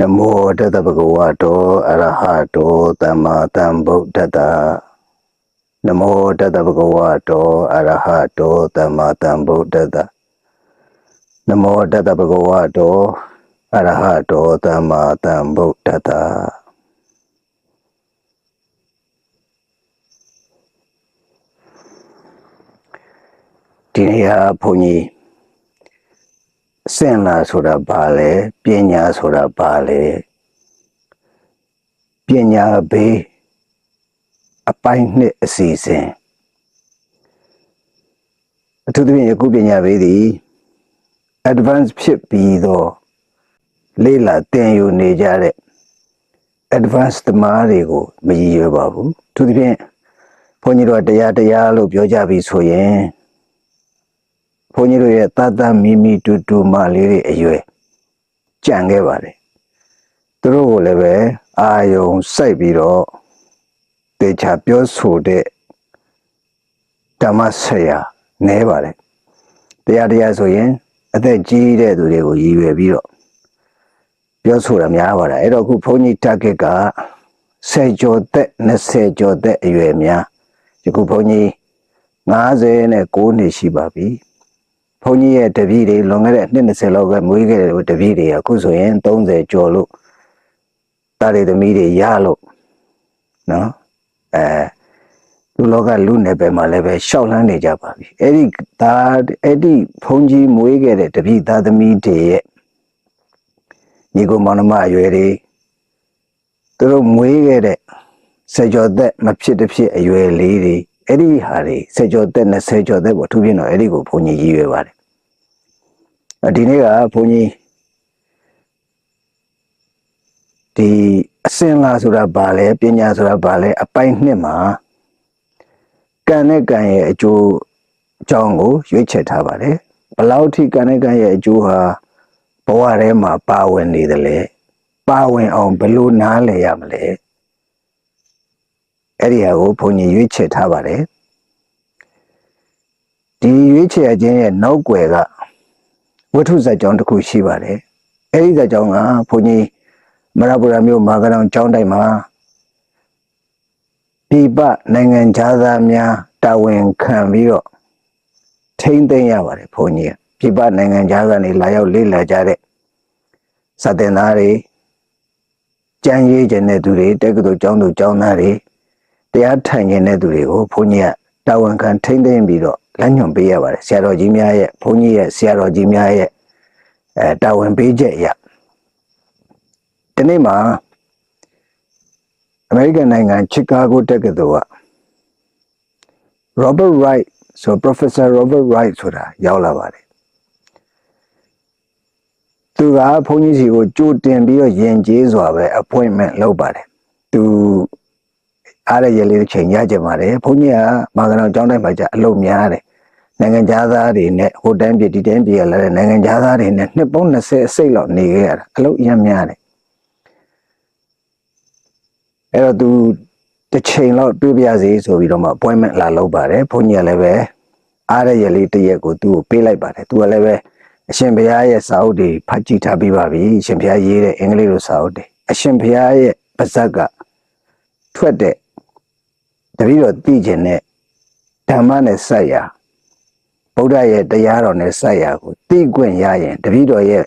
နမောတတဗကဝတောအရဟတောသမ္မာသမ္ဗုဒ္ဓတ္တနမောတတဗကဝတောအရဟတောသမ္မာသမ္ဗုဒ္ဓတ္တနမောတတဗကဝတောအရဟတောသမ္မာသမ္ဗုဒ္ဓတ္တဒီနေရာဘုန်းကြီး အစင်လာဆိုတာဘာလဲပညာဆိုတာဘာလဲပညာဘေးအပိုင်းနှစ်အစီအစဉ်အထူးသဖြင့်ယခုပညာဘေးသည် advance ဖြစ်ပြီးတော့လေးလာတင်ယူနေကြတဲ့ advance သမားတွေကိုမရည်ရွယ်ပါဘူးအထူးသဖြင့်ဘုန်းကြီးတို့ကတရားတရားလို့ပြောကြပြီဆိုရင် ဘုန်းကြီးတို့ရဲ့တတ်တတ်မိမိတူတူမလေးတွေအရွယ်ကြံခဲ့ပါတယ်သူတို့ကိုလည်းပဲအာယုံစိုက်ပြီးတော့တေချာပြောဆိုတဲ့ဓမ္မဆရာနဲပါတယ်တရားတရားဆိုရင်အသက်ကြီးတဲ့သူတွေကိုရည်ရွယ်ပြီးတော့ပြောဆိုတာများပါတယ်အဲ့တော့အခုဘုန်းကြီး target က10ကျော်သက်20ကျော်သက်အရွယ်များယခုဘုန်းကြီး90နဲ့9နှစ်ရှိပါပြီ ဘုန်းကြီးရဲ့တပည့်တွေလွန်ခဲ့တဲ့နှစ်20လောက်ကမွေးခဲ့တဲ့တပည့်တွေအခုဆိုရင်30ကျော်လို့တာရီသမီးတွေရလို့နော်အဲလူလောကလူနယ်ပယ်မှာလည်းပဲရှောက်လန်းနေကြပါပြီအဲ့ဒီဒါအဲ့ဒီဘုန်းကြီးမွေးခဲ့တဲ့တပည့်သားသမီးတွေရဲ့ညီကိုမောင်နှမအရွယ်တွေသူတို့မွေးခဲ့တဲ့ဆယ်ကျော်သက်မဖြစ်တစ်ဖြစ်အရွယ်လေးတွေ အဲ့ဒီဟာတွေဆယ်ကျော်သက်20ကျော်သက်ပေါ့သူပြင်းတော့အဲ့ဒီကိုဘုန်းကြီးရည်ရွယ်ပါတယ်အဒီနေ့ကဘုန်းကြီးဒီအစင်လာဆိုတာဘာလဲပညာဆိုတာဘာလဲအပိုင်းနှစ်မှာကံနဲ့ကံရဲ့အကျိုးအကြောင်းကိုရွေးချယ်ထားပါတယ်ဘလောက်ထိကံနဲ့ကံရဲ့အကျိုးဟာဘဝထဲမှာပါဝင်နေတယ်လေပါဝင်အောင်ဘယ်လိုနားလည်ရမလဲ အဲ့ဒီဟာကိုဘုန်းကြီးရွေးချယ်ထားပါတယ်ဒီရွေးချယ်ခြင်းရဲ့နောက်ွယ်ကဝိထုဇာတ်ကြောင်းတစ်ခုရှိပါတယ်အဲ့ဒီဇာတ်ကြောင်းကဘုန်းကြီးမရပူရမြို့မာကရောင်ကျောင်းတိုက်မှာပြပနိုင်ငံသားများတာဝန်ခံပြီးတော့ထိမ့်သိမ်းရပါတယ်ဘုန်းကြီးကပြပနိုင်ငံသားကနေလာရောက်လေ့လာကြတဲ့စတင်သားတွေကြံရေးကျင်တဲ့သူတွေတက္ကသိုလ်ကျောင်းသူကျောင်းသားတွေ တရားထိုင်ကျင်တဲ့သူတွေကိုဘုန်းကြီးကတာဝန်ခံထိမ့်သိမ်းပြီးတော့လက်ညွန်ပေးရပါတယ်ဆရာတော်ကြီးများရဲ့ဘုန်းကြီးရဲ့ဆရာတော်ကြီးများရဲ့အဲတာဝန်ပေးချက်အရဒီနေ့မှာအမေရိကန်နိုင်ငံချီကာဂိုတက္ကသိုလ်က Robert Wright ဆို Professor Robert Wright ဆိုတာရောက်လာပါတယ်သူကဘုန်းကြီးစီကိုကြိုတင်ပြီးတော့ယဉ်ကျေးစွာပဲ appointment လုပ်ပါတယ်သူ အားရရလေးတစ်ချိန်ရကြပါတယ်ဘုန်းကြီးကမာကနောင်ကျောင်းတိုင်းမှာကြာအလုပ်များတယ်နိုင်ငံသားတွေနဲ့ဟိုတန်းပြည်ဒီတန်းပြည်လာတဲ့နိုင်ငံသားတွေနဲ့နှစ်ပေါင်း20အစိတ်လောက်နေခဲ့ရတာအလုပ်အများများတယ်အဲ့တော့သူတစ်ချိန်လောက်တွေ့ပြစေဆိုပြီးတော့မှ appointment လာလုပ်ပါတယ်ဘုန်းကြီးကလည်းပဲအားရရလေးတစ်ရက်ကိုသူ့ကိုပေးလိုက်ပါတယ်သူကလည်းပဲအရှင်ဘုရားရဲ့စာအုပ်တွေဖတ်ကြည့်ထားပြီးပါပြီအရှင်ဘုရားရေးတဲ့အင်္ဂလိပ်လိုစာအုပ်တွေအရှင်ဘုရားရဲ့ပါဇက်ကထွက်တဲ့ တပည့်တော်သိကျင်တဲ့ဓမ္မနဲ့ဆက်ရာဗုဒ္ဓရဲ့တရားတော်နဲ့ဆက်ရာကိုသိခွင့်ရရင်တပည့်တော်ရဲ့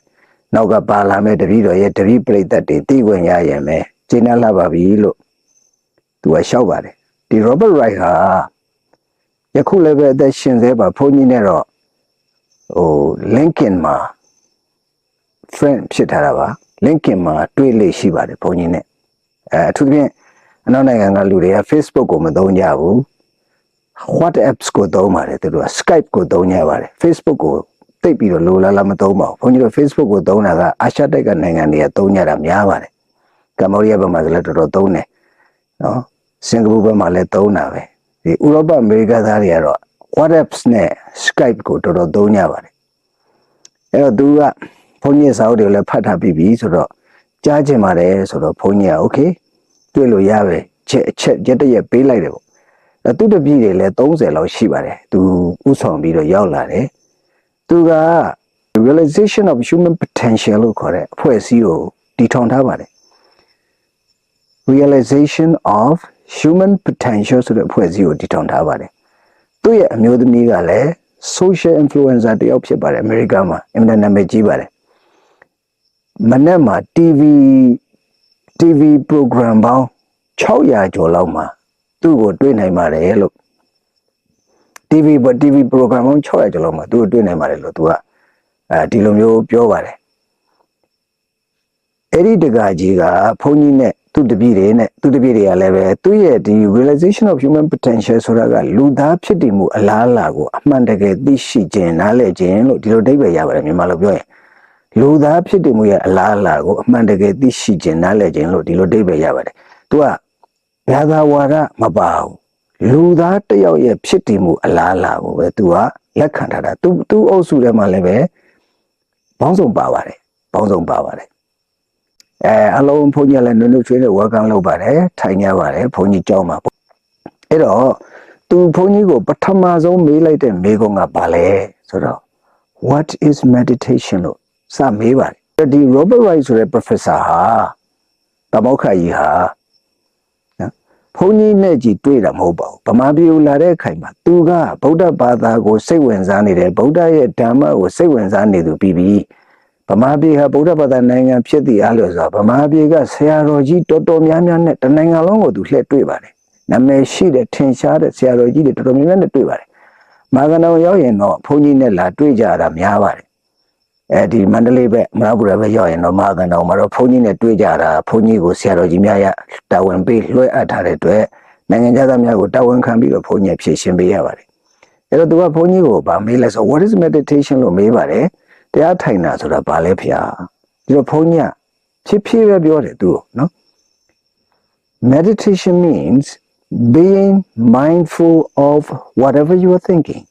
နောက်ကပါလာမဲ့တပည့်တော်ရဲ့တပည့်ပရိသတ်တွေသိခွင့်ရရင်ပဲကျင်းလာပါပြီလို့သူကလျှောက်ပါတယ်ဒီ Robert Wright ဟာယခုလည်းပဲအသက်ရှင်သေးပါဘုန်းကြီးနဲ့တော့ဟို LinkedIn မှာ friend ဖြစ်ထားတာပါ LinkedIn မှာတွေ့လေရှိပါတယ်ဘုန်းကြီးနဲ့အဲအထူးသဖြင့် အနောက်နိုင်ငံကလူတွေက Facebook ကိုမသုံးကြဘူး WhatsApp ကိုသုံးပါတယ်သူတို့က Skype ကိုသုံးကြပါတယ် Facebook ကိုတိတ်ပြီးတော့လိုလားလားမသုံးပါဘူးဘုန်းကြီးတို့ Facebook ကိုသုံးတာကအာရှတိုက်ကနိုင်ငံတွေကသုံးကြတာများပါတယ်ကမ္ဘောဒီးယားဘက်မှာလည်းတော်တော်သုံးတယ်နော်စင်ကာပူဘက်မှာလည်းသုံးတာပဲဒီဥရောပအမေရိကသားတွေကတော့ WhatsApp နဲ့ Skype ကိုတော်တော်သုံးကြပါတယ်အဲ့တော့သူကဘုန်းကြီးစာအုပ်တွေလည်းဖတ်ထားပြီးပြီဆိုတော့ကြားချင်ပါတယ်ဆိုတော့ဘုန်းကြီးက okay တွေ့လို့ရပဲချက်အချက်ရက်တရက်ပေးလိုက်တယ်ပေါ့အဲသူတပည့်တွေလည်း30လောက်ရှိပါတယ်သူဥဆောင်ပြီးတော့ရောက်လာတယ်သူက realization of human potential လို့ခေါ်တဲ့အဖွဲ့အစည်းကိုတတည်ထောင်ထားပါတယ် realization of human potential ဆိုတဲ့အဖွဲ့အစည်းကိုတည်ထောင်ထားပါတယ်သူ့ရဲ့အမျိုးသမီးကလည်း social influencer တယောက်ဖြစ်ပါတယ်အမေရိကန်မှာအင်တာနက်မှာကြီးပါတယ်မနေ့မှာ TV TV program ပေါင်း600ကျော်လောက်မှာသူ့ကိုတွေ့နိုင်ပါတယ်လို့ TV ပေါ် TV program ပေါင်း600ကျော်လောက်မှာသူ့ကိုတွေ့နိုင်ပါတယ်လို့သူကအဲဒီလိုမျိုးပြောပါတယ်အဲ့ဒီတကကြီးကဘုန်းကြီးနဲ့သူ့တပည့်တွေနဲ့သူ့တပည့်တွေကလည်းပဲသူ့ရဲ့ဒီ realization of human potential ဆိုတာကလူသားဖြစ်တည်မှုအလားအလာကိုအမှန်တကယ်သိရှိခြင်းနားလည်ခြင်းလို့ဒီလိုအဓိပ္ပာယ်ရပါတယ်မြန်မာလိုပြောရင် လူသားဖြစ်တည်မှုရဲ့အလားအလာကိုအမှန်တကယ်သိရှိခြင်းနားလည်ခြင်းလို့ဒီလိုအဓိပ္ပာယ်ရပါတယ်သူကဘာသာဝါဒမပါဘူးလူသားတစ်ယောက်ရဲ့ဖြစ်တည်မှုအလားအလာကိုပဲသူကလက်ခံထားတာသူသူအုပ်စုထဲမှာလည်းပဲဘောင်းဆောင်ပါပါတယ်ဘောင်းဆောင်ပါပါတယ်အဲအလုံးဘုန်းကြီးကလည်းနုနုချွေးနဲ့ welcome လုပ်ပါတယ်ထိုင်ကြပါတယ်ဘုန်းကြီးကြောင်းပါအဲ့တော့သူဘုန်းကြီးကိုပထမဆုံးမေးလိုက်တဲ့မေးခွန်းကဘာလဲဆိုတော့ what is meditation လို့ စမေးပါတယ်ဒီ Robert Wright ဆိုတဲ့ professor ဟာတမောက္ခကြီးဟာနော်ဘုန်းကြီးနဲ့ကြည်တွေ့တာမဟုတ်ပါဘူးဗမာပြည်ကိုလာတဲ့အခါမှာသူကဗုဒ္ဓဘာသာကိုစိတ်ဝင်စားနေတယ်ဗုဒ္ဓရဲ့ဓမ္မကိုစိတ်ဝင်စားနေသူပြီးပြီးဗမာပြည်ဟာဗုဒ္ဓဘာသာနိုင်ငံဖြစ်တည်အားလို့ဆိုတာဗမာပြည်ကဆရာတော်ကြီးတော်တော်များများနဲ့တနိုင်ငံလုံးကိုသူလှည့်တွေ့ပါတယ်နာမည်ရှိတဲ့ထင်ရှားတဲ့ဆရာတော်ကြီးတွေတော်တော်များများနဲ့တွေ့ပါတယ်မာကနောင်ရောက်ရင်တော့ဘုန်းကြီးနဲ့လာတွေ့ကြတာများပါတယ် အဲဒီမန္တလေးဘက်မရပူရဘက်ရောက်ရင်တော့မာကနောင်မှာတော့ဘုန်းကြီးနဲ့တွေ့ကြတာဘုန်းကြီးကိုဆရာတော်ကြီးများရတာဝန်ပေးလွှဲအပ်ထားတဲ့အတွက်နိုင်ငံသားများကိုတာဝန်ခံပြီးတော့ဘုန်းကြီးဖြည့်ရှင်းပေးရပါတယ်အဲ့တော့သူကဘုန်းကြီးကိုဗာမေးလဲဆို what is meditation လို့မေးပါတယ်တရားထိုင်တာဆိုတာဘာလဲဖေ။ဒီတော့ဘုန်းကြီးဖြစ်ဖြစ်ပဲပြောတယ်သူနော် meditation means being mindful of whatever you are thinking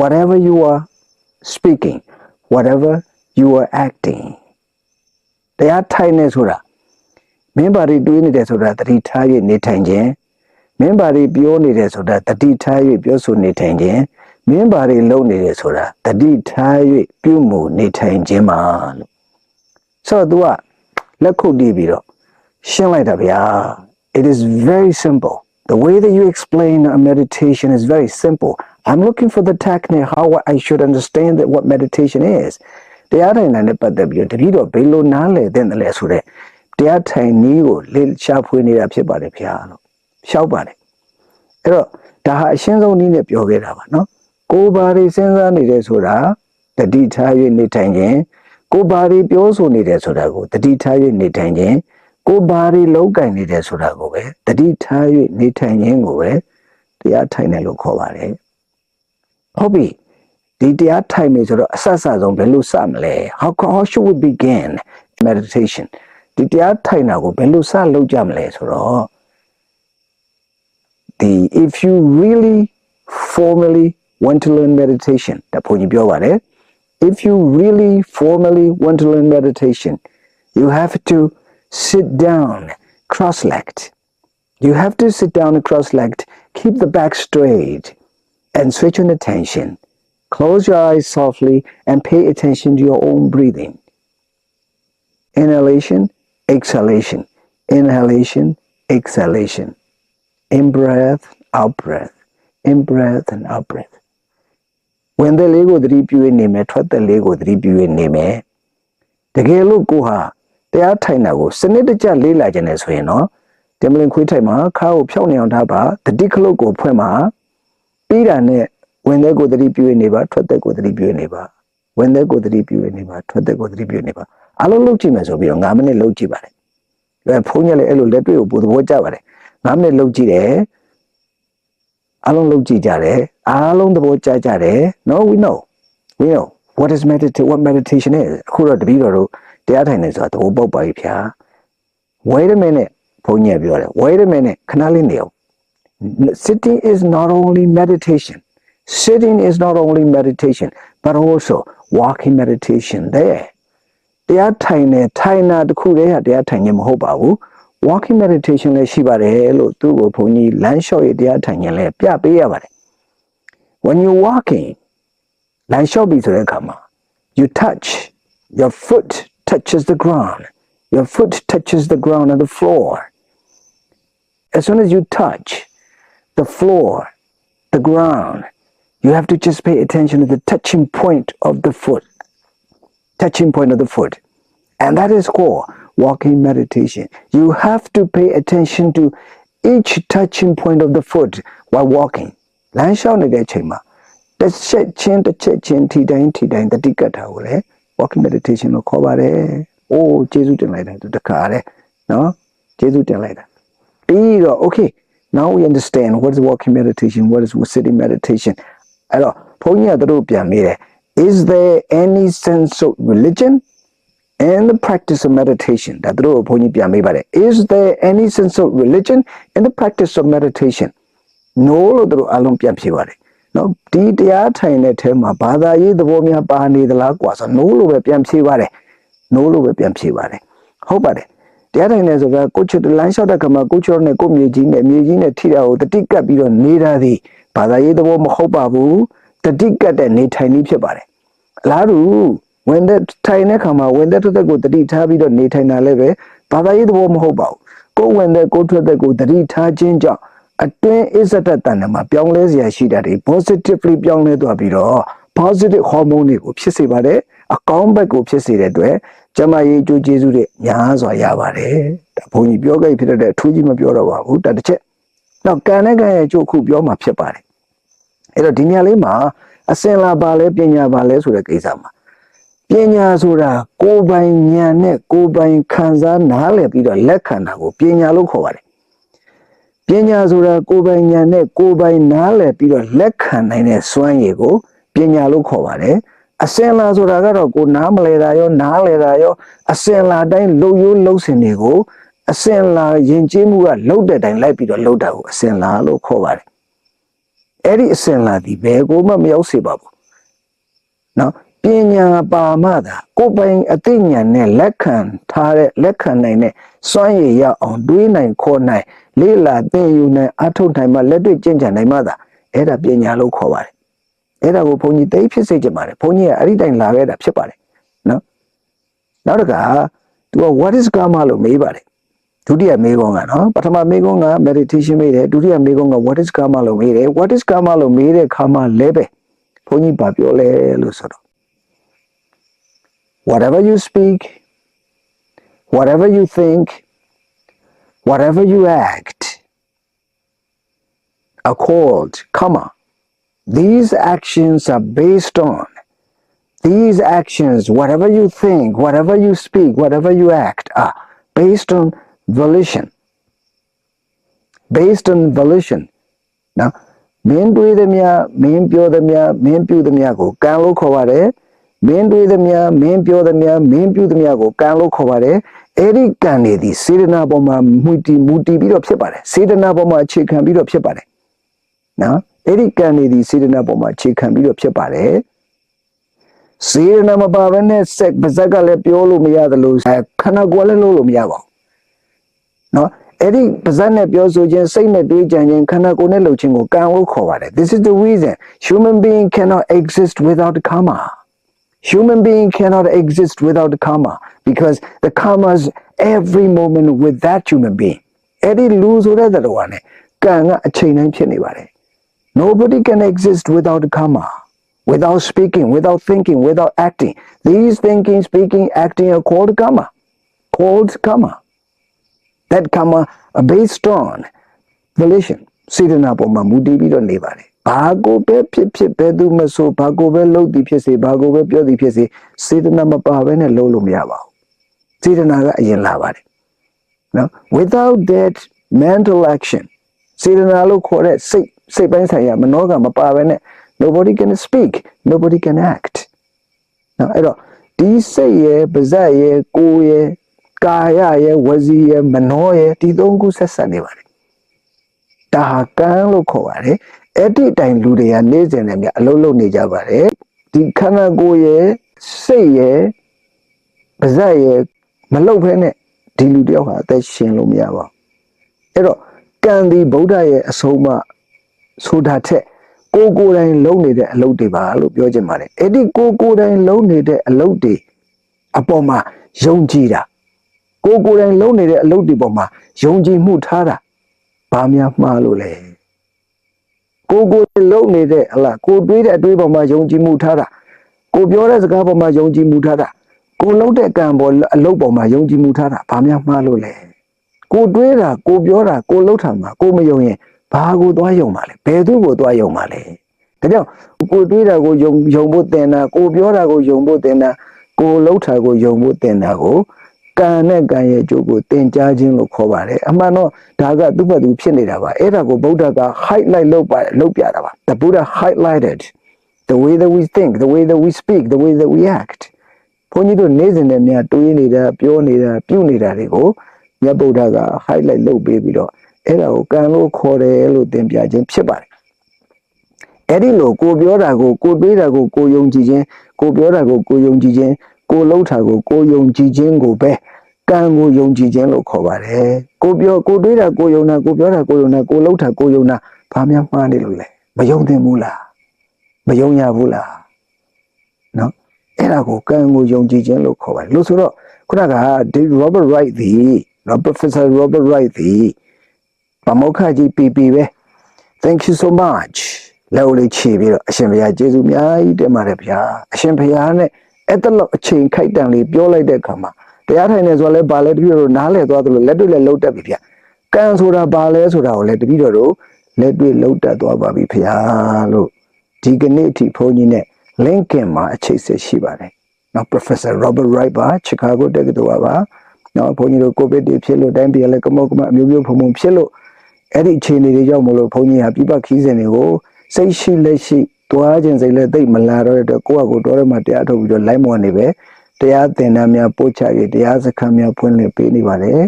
whatever you are speaking whatever you are acting တရားထိုင်နေဆိုတာမင်းဘာတွေတွေးနေတယ်ဆိုတာတတိထား၍နေထိုင်ခြင်းမင်းဘာတွေပြောနေတယ်ဆိုတာတတိထား၍ပြောဆိုနေထိုင်ခြင်းမင်းဘာတွေလုပ်နေတယ်ဆိုတာတတိထား၍ပြုမှုနေထိုင်ခြင်းပါလို့ဆိုတော့ तू ကလက်ခုပ်တီးပြီးတော့ရှင်းလိုက်တာဗျာ it is very simple the way that you explain a meditation is very simple i'm looking for the technique how i should understand that what meditation is တရားထိုင်တာနဲ့ပတ်သက်ပြီးတော့တပည့်တော်ဘယ်လိုနားလည်သင့်တယ်လဲဆိုတော့တရားထိုင်နည်းကိုလေ့ရှာဖွေနေတာဖြစ်ပါတယ်ဗျာလို့ရှောက်ပါတယ်အဲ့တော့ဒါဟာအရှင်းဆုံးနည်းနဲ့ပြောခဲ့တာပါနော်ကိုယ်ဘာတွေစဉ်းစားနေတယ်ဆိုတာတတိထား၍နေထိုင်ခြင်းကိုယ်ဘာတွေပြောဆိုနေတယ်ဆိုတာကိုတတိထား၍နေထိုင်ခြင်း ကိုယ်ဘာတွေလောက်ကင်နေတယ်ဆိုတာကိုပဲတတိထား၍နေထိုင်ခြင်းကိုပဲတရားထိုင်တယ်လို့ခေါ်ပါတယ်ဟုတ်ပြီဒီတရားထိုင်နေဆိုတော့အဆက်အစဆုံးဘယ်လိုစမလဲ how how should we begin meditation ဒီတရားထိုင်တာကိုဘယ်လိုစလုပ်ကြမလဲဆိုတော့ the if you really formally want to learn meditation ဒါဘုန်းကြီးပြောပါတယ် if you really formally want to learn meditation you have to sit down cross-legged you have to sit down cross-legged keep the back straight and switch on attention close your eyes softly and pay attention to your own breathing inhalation exhalation inhalation exhalation in breath out breath in breath and out breath ဝင်တဲ့လေးကိုသတိပြုရနေမယ်ထွက်တဲ့လေးကိုသတိပြုရနေမယ်တကယ်လို့ကိုဟာ တရားထိုင်တာကိုစနစ်တကျလေးလာခြင်းနဲ့ဆိုရင်တော့တမလင်ခွေးထိုင်မှာခါကိုဖြောင်းနေအောင်ထားပါတတိခလုတ်ကိုဖွင့်ပါပြီးတာနဲ့ဝင်တဲ့ကိုသတိပြုရနေပါထွက်တဲ့ကိုသတိပြုရနေပါဝင်တဲ့ကိုသတိပြုရနေပါထွက်တဲ့ကိုသတိပြုရနေပါအလုံးလုံးကြည့်မယ်ဆိုပြီးတော့9မိနစ်လုံးကြည့်ပါတယ်အဲဖုန်းညက်လည်းအဲ့လိုလက်တွေ့ကိုပို့သဘောကျပါတယ်9မိနစ်လုံးကြည့်တယ်အားလုံးလုပ်ကြည့်ကြတယ်အားလုံးသဘောကျကြတယ် no we know we know what is meditation what meditation is အခုတော့တပည့်တော်တို့ တရားထိုင်နေဆိုတာသဘောပေါက်ပါပြီဗျာ wait a minute ဘုန်းကြီးပြောတယ် wait a minute ခဏလေးနေအောင် sitting is not only meditation sitting is not only meditation but also walking meditation there တရားထိုင်နေထိုင်တာတခုတည်းဟာတရားထိုင်ခြင်းမဟုတ်ပါဘူး walking meditation လည်းရှိပါတယ်လို့သူ့ကိုဘုန်းကြီးလမ်းလျှောက်ရတရားထိုင်ခြင်းလည်းပြပေးရပါတယ် when you walking လမ်းလျှောက်ပြီဆိုတဲ့အခါမှာ you touch your foot touches the ground your foot touches the ground and the floor as soon as you touch the floor the ground you have to just pay attention to the touching point of the foot touching point of the foot and that is called walking meditation you have to pay attention to each touching point of the foot while walking လမ်းလျှောက်နေတဲ့အချိန်မှာတစ်ချက်ချင်းတစ်ချက်ချင်းထိတိုင်းထိတိုင်းတတိကတ်တာကိုလေ walking meditation လို့ခေါ်ပါတယ်။အိုးကျေးဇူးတင်လိုက်တာသူတခါတဲ့နော်ကျေးဇူးတင်လိုက်တာပြီးတော့ okay now we understand what is walking meditation what is sitting meditation အဲ့တော့ဘုန်းကြီးကတို့ပြန်မေးတယ် is there any sense of religion in the practice of meditation ဒါတို့ဘုန်းကြီးပြန်မေးပါတယ် is there any sense of religion in the practice of meditation no လို့တို့အလုံးပြန်ဖြေပါတယ် နော်ဒီတရားထိုင်တဲ့ထဲမှာဘာသာရေးသဘောများပါနေသလားကွာဆို no လို့ပဲပြန်ဖြေပါတယ် no လို့ပဲပြန်ဖြေပါတယ်ဟုတ်ပါတယ်တရားထိုင်နေဆိုကကိုချစ်လမ်းလျှောက်တဲ့ခါမှာကိုချောနဲ့ကိုမြေကြီးနဲ့မြေကြီးနဲ့ထိတာကိုတတိကပ်ပြီးတော့နေတာသည်ဘာသာရေးသဘောမဟုတ်ပါဘူးတတိကပ်တဲ့နေထိုင်နည်းဖြစ်ပါတယ်အလားတူဝင်တဲ့ထိုင်တဲ့ခါမှာဝင်တဲ့ထွက်တဲ့ကိုတတိထားပြီးတော့နေထိုင်တာလည်းပဲဘာသာရေးသဘောမဟုတ်ပါဘူးကိုယ်ဝင်တဲ့ကိုယ်ထွက်တဲ့ကိုတတိထားခြင်းကြောင့် အတွင်းအစ္စဒတန်ထဲမှာပြောင်းလဲစရာရှိတာတွေ positively ပြောင်းလဲသွားပြီးတော့ positive hormone တွေကိုဖြစ်စေပါတယ်အကောင်းဘက်ကိုဖြစ်စေတဲ့အတွက်ကျမရေးကြိုးကျေးဇူးတွေများစွာရပါတယ်ဒါဘုန်းကြီးပြောခဲ့ဖြစ်တဲ့အထူးကြီးမပြောတော့ပါဘူးဒါတစ်ချက်နောက်ကံနဲ့ကံရဲ့ကြိုးခုပြောမှဖြစ်ပါတယ်အဲ့တော့ဒီနေရာလေးမှာအစင်လာပါလဲပညာပါလဲဆိုတဲ့ကိစ္စမှာပညာဆိုတာကိုယ်ပိုင်ဉာဏ်နဲ့ကိုယ်ပိုင်ခံစားနားလည်ပြီးတော့လက်ခံတာကိုပညာလို့ခေါ်ပါတယ် ပညာဆိုတာကိုယ်ပိုင်ဉာဏ်နဲ့ကိုယ်ပိုင်နားလည်ပြီးတော့လက်ခံနိုင်တဲ့စွမ်းရည်ကိုပညာလို့ခေါ်ပါတယ်အစင်လာဆိုတာကတော့ကိုနားမလဲတာရောနားလဲတာရောအစင်လာတိုင်းလှုပ်ရိုးလှုပ်စင်တွေကိုအစင်လာယဉ်ကျေးမှုကလှုပ်တဲ့တိုင်းလိုက်ပြီးတော့လှုပ်တာကိုအစင်လာလို့ခေါ်ပါတယ်အဲ့ဒီအစင်လာဒီဘယ်ကိုမှမရောက်စေပါဘူးနော် ပညာပါမသာကိုယ်ပိုင်အသိဉာဏ်နဲ့လက်ခံထားတဲ့လက်ခံနိုင်တဲ့စွမ်းရည်ရအောင်တွေးနိုင်ခေါ်နိုင်လေးလာသင်ယူနိုင်အထုတ်နိုင်မှလက်တွေ့ကျင့်ကြံနိုင်မှသာအဲ့ဒါပညာလို့ခေါ်ပါတယ်အဲ့ဒါကိုဘုန်းကြီးသိဖြစ်စေချင်ပါတယ်ဘုန်းကြီးကအဲ့ဒီတိုင်လာခဲ့တာဖြစ်ပါတယ်နော်နောက်တစ်ခါသူက what is karma လို့မေးပါတယ်ဒုတိယမေးခွန်းကနော်ပထမမေးခွန်းက meditation မေးတယ်ဒုတိယမေးခွန်းက what is karma လို့မေးတယ် what is karma လို့မေးတဲ့ခါမှလဲပဲဘုန်းကြီးဗာပြောလဲလို့ဆိုတော့ whatever you speak whatever you think whatever you act are called karma these actions are based on these actions whatever you think whatever you speak whatever you act are based on volition based on volition now မင်းတွေးသမျှမင်းပြောသမျှမင်းပြုသမျှကိုကံလို့ခေါ်ပါတယ် မင်းတွေးသမျှမင်းပြောသမျှမင်းပြုသမျှကိုကံလို့ခေါ်ပါတယ်အဲ့ဒီကံတွေဒီစေတနာပေါ်မှာမူတည်မူတည်ပြီးတော့ဖြစ်ပါတယ်စေတနာပေါ်မှာအခြေခံပြီးတော့ဖြစ်ပါတယ်နော်အဲ့ဒီကံတွေဒီစေတနာပေါ်မှာအခြေခံပြီးတော့ဖြစ်ပါတယ်စေတနာမပါဘဲနဲ့စက်ပါဇက်ကလည်းပြောလို့မရသလိုခန္ဓာကိုယ်လည်းလို့လို့မရပါဘူးနော်အဲ့ဒီပါဇက်နဲ့ပြောဆိုခြင်းစိတ်နဲ့တွေးကြံခြင်းခန္ဓာကိုယ်နဲ့လှုပ်ခြင်းကိုကံလို့ခေါ်ပါတယ် this is the reason human being cannot exist without karma human being cannot exist without karma because the karma is every moment with that human being အဲ့ဒီလူဆိုတဲ့တော်ကလည်းကံကအချိန်တိုင်းဖြစ်နေပါတယ် nobody can exist without karma without speaking without thinking without acting these thinking speaking acting are called karma called karma that karma are based on volition စေတနာပေါ်မှာမူတည်ပြီးတော့နေပါတယ် ဘာကိုပဲဖြစ်ဖြစ်ဘယ်သူမဆိုဘာကိုပဲလုပ်သည်ဖြစ်စေဘာကိုပဲပြောသည်ဖြစ်စေစေတနာမပါဘဲနဲ့လုပ်လို့မရပါဘူးစေတနာကအရင်လာပါတယ်နော် without that mental action စေတနာလို့ခေါ်တဲ့စိတ်စိတ်ပိုင်းဆိုင်ရာမနောကမပါဘဲနဲ့ nobody can speak nobody can act နော်အဲ့တော့ဒီစိတ်ရဲ့ပါဇက်ရဲ့ကိုယ်ရဲ့ကာယရဲ့ဝစီရဲ့မနောရဲ့ဒီသုံးခုဆက်ဆက်နေပါတယ်ဒါဟာကံလို့ခေါ်ပါတယ် အဲ့ဒီတိုင်လူတွေကနေ့စဉ်နဲ့မြအလုံးလုံးနေကြပါတယ်ဒီခန္ဓာကိုယ်ရဲ့စိတ်ရဲ့ပါဇက်ရဲ့မလုတ်ဖဲနဲ့ဒီလူတယောက်ဟာအသက်ရှင်လို့မရပါဘူးအဲ့တော့ကံဒီဗုဒ္ဓရဲ့အဆုံးအမဆိုတာထက်ကိုယ်ကိုယ်တိုင်လုံနေတဲ့အလုပ်တွေပါလို့ပြောချင်ပါတယ်အဲ့ဒီကိုယ်ကိုယ်တိုင်လုံနေတဲ့အလုပ်တွေအပေါ်မှာယုံကြည်တာကိုကိုယ်တိုင်လုံးနေတဲ့အလုပ်တွေပေါ်မှာယုံကြည်မှုထားတာဘာများမှားလို့လဲ ကိုကိုယ်လုံးနေတဲ့ဟလာကိုတွေးတဲ့အတွေးပေါ်မှာယုံကြည်မှုထားတာကိုပြောတဲ့စကားပေါ်မှာယုံကြည်မှုထားတာကိုလုံးတဲ့ကံပေါ်အလုပ်ပေါ်မှာယုံကြည်မှုထားတာဘာများမှားလို့လဲကိုတွေးတာကိုပြောတာကိုလှုပ်တာမှာကိုမယုံရင်ဘာကိုသွားယုံပါလဲဘယ်သူ့ကိုသွားယုံပါလဲဒါကြောင့်ကိုတွေးတာကိုယုံယုံဖို့တင်တာကိုပြောတာကိုယုံဖို့တင်တာကိုလှုပ်တာကိုယုံဖို့တင်တာကို ကံနဲ့ကံရဲ့အကျိုးကိုသင်ကြားခြင်းလို့ခေါ်ပါတယ်အမှန်တော့ဒါကသူ့ဘက်သူဖြစ်နေတာပါအဲ့ဒါကိုဗုဒ္ဓက highlight လုပ်ပါတယ်လုပ်ပြတာပါ the buddha highlighted the way that we think the way that we speak the way that we act ဘုန်းကြီးတို့နေ့စဉ်နဲ့များတွေးနေတာပြောနေတာပြုနေတာတွေကိုမြတ်ဗုဒ္ဓက highlight လုပ်ပေးပြီးတော့အဲ့ဒါကိုကံလို့ခေါ်တယ်လို့သင်ပြခြင်းဖြစ်ပါတယ်အဲ့ဒီလိုကိုပြောတာကိုကိုတွေးတာကိုကိုယုံကြည်ခြင်းကိုပြောတာကိုကိုယုံကြည်ခြင်းကိုလှုပ်တာကိုကိုယုံကြည်ခြင်းကိုပဲ ကံကိုယုံကြည်ခြင်းလို့ခေါ်ပါတယ်ကိုပြောကိုတွေးတာကိုယုံတာကိုပြောတာကိုယုံတာကိုလှုပ်တာကိုယုံတာဘာများမှားနေလို့လဲမယုံသင့်ဘူးလားမယုံရဘူးလားနော်အဲ့ဒါကိုကံကိုယုံကြည်ခြင်းလို့ခေါ်ပါတယ်လို့ဆိုတော့ခုနကဒီ Robert Wright ဒီ Professor Robert Wright ဒီပမောက္ခကြီး PP ပဲ thank you so much လက်ဦးလေးခြေပြီးတော့အရှင်ဘုရားကျေးဇူးအများကြီးတင်ပါတယ်ဗျာအရှင်ဘုရားနဲ့အဲ့တလောက်အချိန်ခိုက်တန်လေးပြောလိုက်တဲ့အခါမှာ တရားထိုင်နေဆိုတော့လဲဘာလဲတပည့်တော်နားလဲသွားသလိုလက်တွေ့လဲလှုပ်တတ်ပြီဗျာကံဆိုတာဘာလဲဆိုတာကိုလဲတပည့်တော်တို့လက်တွေ့လှုပ်တတ်သွားပါပြီဗျာလို့ဒီကနေ့အထိဘုန်းကြီးနဲ့ Lincoln မှာအချိတ်ဆက်ရှိပါတယ်နော် Professor Robert Wright ပါ Chicago တက္ကသိုလ်ပါနော်ဘုန်းကြီးတို့ကိုဗစ်တွေဖြစ်လို့တိုင်းပြည်လည်းကမောက်ကမအမျိုးမျိုးဖုံဖုံဖြစ်လို့အဲ့ဒီအခြေအနေတွေကြောင့်မလို့ဘုန်းကြီးဟာပြပခီးစဉ်တွေကိုစိတ်ရှိလက်ရှိတွားခြင်းစိတ်လည်းသိပ်မလာတော့တဲ့အတွက်ကိုယ့်အကိုတော်ထဲမှာတရားထုတ်ပြီးတော့လိုက်မွန်နေပဲ တရားသင်တန်းများပို့ချရေးတရားစခန်းများဖွင့်လှစ်ပေးနေပါတယ်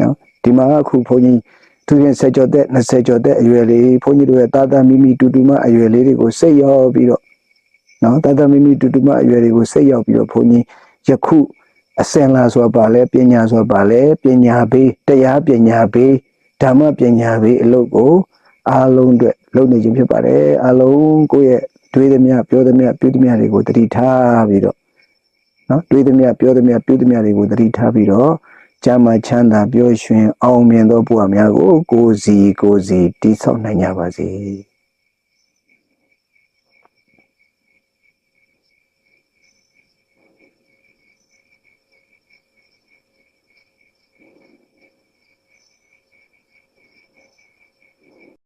နော်ဒီမှာအခုဘုန်းကြီးသူရင်ဆက်ကြောတဲ့20ကျော်တဲ့အရွယ်လေးဘုန်းကြီးတို့ရဲ့တာတာမိမိတူတူမအရွယ်လေးတွေကိုစိတ်ရောပြီးတော့နော်တာတာမိမိတူတူမအရွယ်တွေကိုစိတ်ရောက်ပြီးတော့ဘုန်းကြီးယခုအစင်လာဆိုတာပါလဲပညာဆိုတာပါလဲပညာဘေးတရားပညာဘေးဓမ္မပညာဘေးအလုပ်ကိုအားလုံးအတွက်လုပ်နေခြင်းဖြစ်ပါတယ်အားလုံးကိုယ့်ရဲ့တွေးသမျှပြောသမျှပြုသမျှတွေကိုတတိထားပြီးတော့ နော်တွေးသမျှပြောသမျှပြုသမျှတွေကိုတတိထားပြီးတော့ကျမ်းမာချမ်းသာပျော်ရွှင်အောင်မြင်သောဘုရားများကိုကိုယ်စီကိုယ်စီတည်ဆောက်နိုင်ကြပါစေ